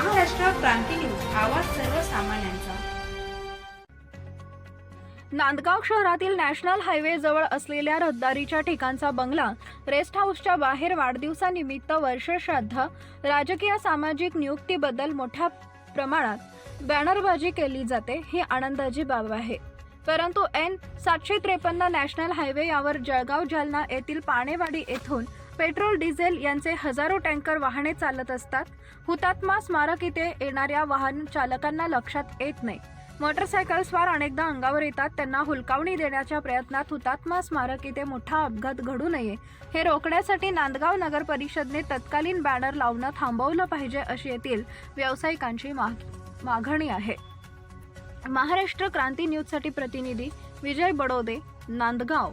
Maharashtra Kranti news आवाज सर्वसामान्यांचा. नांदगाव शहरातील नॅशनल हायवे जवळ असलेल्या रहदारीच्या ठिकाणचा बंगला रेस्ट हाऊसच्या बाहेर वाढदिवसानिमित्त वर्षश्राद्ध राजकीय सामाजिक नियुक्तीबद्दल मोठ्या प्रमाणात बॅनरबाजी केली जाते ही आनंदाची बाब आहे. परंतु एन सातशे त्रेपन्न नॅशनल हायवे यावर जळगाव जालना येथील पाणेवाडी येथून पेट्रोल डिझेल यांचे हजारो टँकर वाहने चालत असतात. हुतात्मा स्मारक इथे येणाऱ्या वाहन चालकांना लक्षात येत नाही. मोटरसायकलस्वार अनेकदा अंगावर येतात. त्यांना हुलकावणी देण्याच्या प्रयत्नात हुतात्मा स्मारक इथे मोठा अपघात घडू नये. हे रोखण्यासाठी नांदगाव नगर परिषदने तत्कालीन बॅनर लावणं थांबवलं पाहिजे अशी येथील व्यावसायिकांची माग- मागणी आहे. महाराष्ट्र क्रांती न्यूजसाठी प्रतिनिधी विजय बडोदे नांदगाव.